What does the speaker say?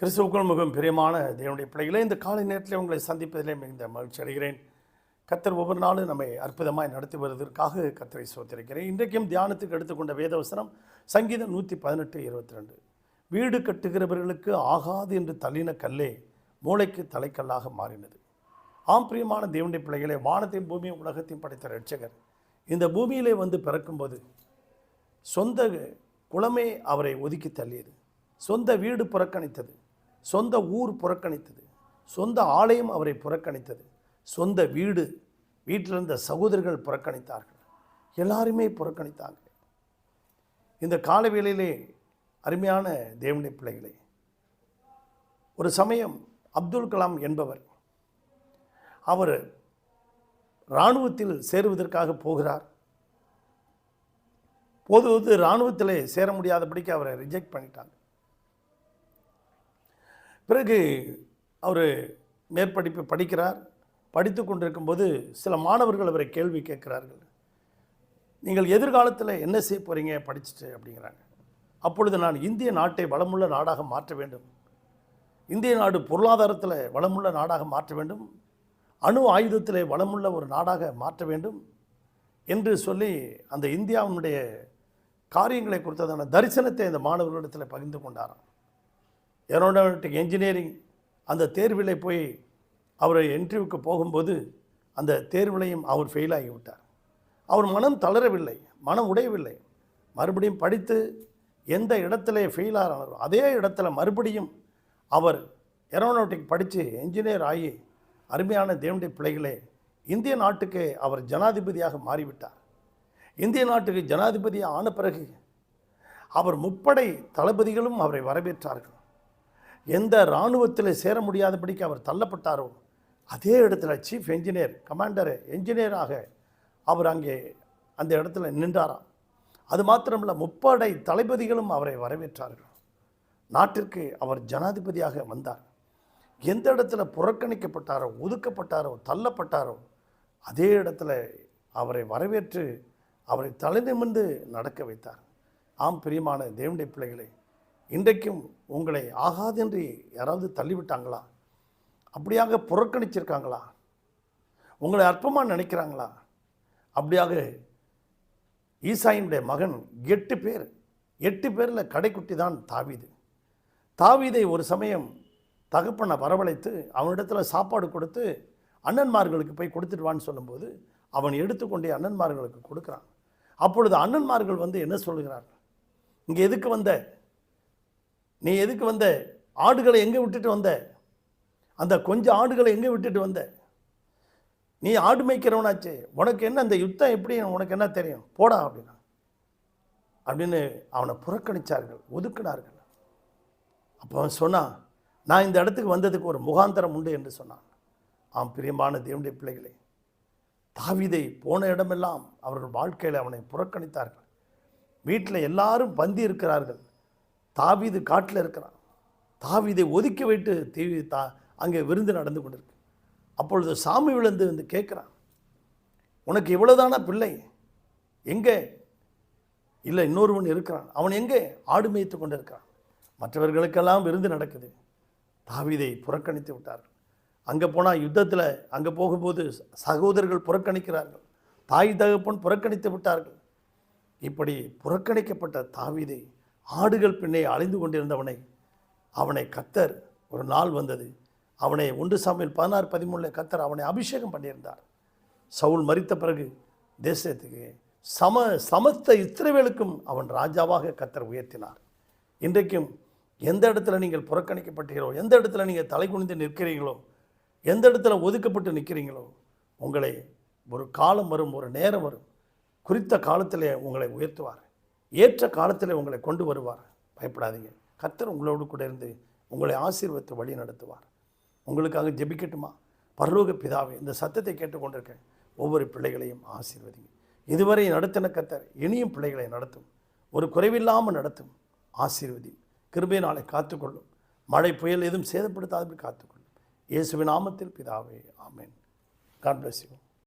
கிறிஸ்துவுக்குள் மிகவும் பிரியமான தேவனுடைய பிள்ளைகளே இந்த காலை நேரத்தில் உங்களை சந்திப்பதிலே மிகுந்த மகிழ்ச்சி அடைகிறேன். கத்தர் ஒவ்வொரு நாளும் நம்மை அற்புதமாய் நடத்தி வருவதற்காக கத்தரை சோத்திருக்கிறேன். இன்றைக்கும் தியானத்துக்கு எடுத்துக்கொண்ட வேதவசனம் சங்கீதம் நூற்றி பதினெட்டு இருபத்தி ரெண்டு வீடு கட்டுகிறவர்களுக்கு ஆகாது என்று தள்ளின கல்லே மூளைக்கு தலைக்கல்லாக மாறினது. ஆம் பிரியமான தேவனுடைய பிள்ளைகளே வானத்தையும் பூமியும் உலகத்தையும் படைத்த ரட்சகர் இந்த பூமியிலே வந்து பிறக்கும்போது சொந்த குளமே அவரை ஒதுக்கி தள்ளியது. சொந்த வீடு புறக்கணித்தது. சொந்த ஊர் புறக்கணித்தது. சொந்த ஆலயம் அவரை புறக்கணித்தது. சொந்த வீடு வீட்டில் இருந்த சகோதரர்கள் புறக்கணித்தார்கள். எல்லாருமே புறக்கணித்தாங்க. இந்த கால வேளையிலே அருமையான தேவனுடைய பிள்ளைகளே ஒரு சமயம் அப்துல் கலாம் என்பவர் அவர் இராணுவத்தில் சேருவதற்காக போகிறார். போது இராணுவத்தில் சேர முடியாதபடிக்கு அவரை ரிஜெக்ட் பண்ணிட்டாங்க. பிறகு அவர் மேற்படிப்பு படிக்கிறார். படித்து கொண்டிருக்கும்போது சில மாணவர்கள் அவரை கேள்வி கேட்கிறார்கள். நீங்கள் எதிர்காலத்தில் என்ன செய்ய போகிறீங்க படிச்சுட்டு? அப்படிங்கிறாங்க. அப்பொழுது நான் இந்திய நாட்டை வளமுள்ள நாடாக மாற்ற வேண்டும். இந்திய நாடு பொருளாதாரத்தில் வளமுள்ள நாடாக மாற்ற வேண்டும். அணு ஆயுதத்தில் வளமுள்ள ஒரு நாடாக மாற்ற வேண்டும். என்று சொல்லி அந்த இந்தியாவினுடைய காரியங்களை குறித்ததான தரிசனத்தை அந்த மாணவர்களிடத்தில் பகிர்ந்து கொண்டாராம். ஏரோனாட்டிக் என்ஜினியரிங் அந்த தேர்வில் போய் அவர் இன்டர்வியூக்கு போகும்போது அந்த தேர்விலையும் அவர் ஃபெயில் ஆகிவிட்டார். அவர் மனம் தளரவில்லை மனம் உடையவில்லை. மறுபடியும் படித்து எந்த இடத்துல ஃபெயில் ஆகிறாரோ அதே இடத்துல மறுபடியும் அவர் ஏரோனாட்டிக் படித்து என்ஜினியர் ஆகி அருமையான தேவனுடைய பிள்ளைகளே இந்திய நாட்டுக்கு அவர் ஜனாதிபதியாக மாறிவிட்டார். இந்திய நாட்டுக்கு ஜனாதிபதியாக ஆன பிறகு அவர் முப்படை தளபதிகளும் அவரை வரவேற்றார்கள். எந்த இராணுவத்தில் சேர முடியாதபடிக்கு அவர் தள்ளப்பட்டாரோ அதே இடத்துல சீஃப் என்ஜினியர் கமாண்டர் என்ஜினியராக அவர் அங்கே அந்த இடத்துல நின்றாராம். அது மாத்திரமல்ல முப்படை தளபதிகளும் அவரை வரவேற்றார்கள். நாட்டிற்கு அவர் ஜனாதிபதியாக வந்தார். எந்த இடத்துல புறக்கணிக்கப்பட்டாரோ ஒதுக்கப்பட்டாரோ தள்ளப்பட்டாரோ அதே இடத்துல அவரை வரவேற்று அவரை தலைநிமிர்ந்து நடக்க வைத்தார். ஆம் பிரியமான தேவனுடைய பிள்ளைகளை இன்றைக்கும் உங்களை ஆகாதென்று யாராவது தள்ளிவிட்டாங்களா? அப்படியாக புறக்கணிச்சிருக்காங்களா? உங்களை அற்பமாக நினைக்கிறாங்களா? அப்படியாக ஈசாயினுடைய மகன் எட்டு பேர் எட்டு பேரில் கடைக்குட்டி தான் தாவீது. தாவீதை ஒரு சமயம் தகப்பனை வரவழைத்து அவனிடத்தில் சாப்பாடு கொடுத்து அண்ணன்மார்களுக்கு போய் கொடுத்துடுவான்னு சொல்லும்போது அவன் எடுத்துக்கொண்டே அண்ணன்மார்களுக்கு கொடுக்குறான். அப்பொழுது அண்ணன்மார்கள் வந்து என்ன சொல்கிறார்கள் இங்கே எதுக்கு வந்த? நீ எதுக்கு வந்த? ஆடுகளை எங்கே விட்டுட்டு வந்த? அந்த கொஞ்சம் ஆடுகளை எங்கே விட்டுட்டு வந்த? நீ ஆடு மேய்க்கிறவனாச்சே உனக்கு என்ன அந்த யுத்தம் எப்படி? உனக்கு என்ன தெரியும்? போடா அப்படின்னா. அப்படின்னு அவனை புறக்கணித்தார்கள் ஒதுக்கினார்கள். அப்போ அவன் சொன்னான் நான் இந்த இடத்துக்கு வந்ததுக்கு ஒரு முகாந்தரம் உண்டு என்று சொன்னான். ஆம் பிரியமான தேவனுடைய பிள்ளைகளே தாவிதை போன இடமெல்லாம் அவர்கள் வாழ்க்கையில் அவனை புறக்கணித்தார்கள். வீட்டில் எல்லாரும் பந்தி இருக்கிறார்கள். தாவிது காட்டில் இருக்கிறான். தாவிதை ஒதுக்கி வைத்து தீவி தா அங்கே விருந்து நடந்து கொண்டிருக்கு. அப்பொழுது சாமி விழுந்து வந்து கேட்குறான் உனக்கு இவ்வளோதான பிள்ளை? எங்கே? இல்லை இன்னொருவன் இருக்கிறான். அவன் எங்கே? ஆடு மேய்த்து கொண்டு இருக்கிறான் மற்றவர்களுக்கெல்லாம் விருந்து நடக்குது. தாவீதை புறக்கணித்து விட்டார்கள் அங்கே போனால் யுத்தத்தில் அங்கே போகும்போது சகோதரர்கள் புறக்கணிக்கிறார்கள். தாய் தகப்பன் புறக்கணித்து விட்டார்கள். இப்படி புறக்கணிக்கப்பட்ட தாவிதை ஆடுகள் பின்னே அழிந்து கொண்டிருந்தவனை அவனை கத்தர் ஒரு நாள் வந்தது அவனை ஒன்று சாமியில் பதினாறு பதிமூணில் கத்தர் அவனை அபிஷேகம் பண்ணியிருந்தார். சவுல் மறித்த பிறகு தேசத்துக்கு சம சமஸ்த இஸ்ரவேலுக்கும் அவன் ராஜாவாக கத்தர் உயர்த்தினார். இன்றைக்கும் எந்த இடத்துல நீங்கள் புறக்கணிக்கப்பட்டீர்களோ எந்த இடத்துல நீங்கள் தலை குனிந்து நிற்கிறீங்களோ எந்த இடத்துல ஒதுக்கப்பட்டு நிற்கிறீங்களோ உங்களை ஒரு காலம் வரும் ஒரு நேரம் வரும் குறித்த காலத்திலே உங்களை உயர்த்துவார். ஏற்ற காலத்தில் உங்களை கொண்டு வருவார். பயப்படாதீங்க. கர்த்தர் உங்களோடு கூட இருந்து உங்களை ஆசீர்வத்தை வழி நடத்துவார். உங்களுக்காக ஜெபிக்கட்டுமா? பரலோக பிதாவை இந்த சத்தத்தை கேட்டுக்கொண்டிருக்க ஒவ்வொரு பிள்ளைகளையும் ஆசீர்வதிங்க. இதுவரை நடத்தின கத்தர் இனியும் பிள்ளைகளை நடத்தும். ஒரு குறைவில்லாமல் நடத்தும். ஆசீர்வதி. கிருபை நாளை காத்துக்கொள்ளும். மழை புயல் எதுவும் சேதப்படுத்தாதபடி காத்துக்கொள்ளும். இயேசுவின் நாமத்தில் பிதாவே ஆமேன். God bless you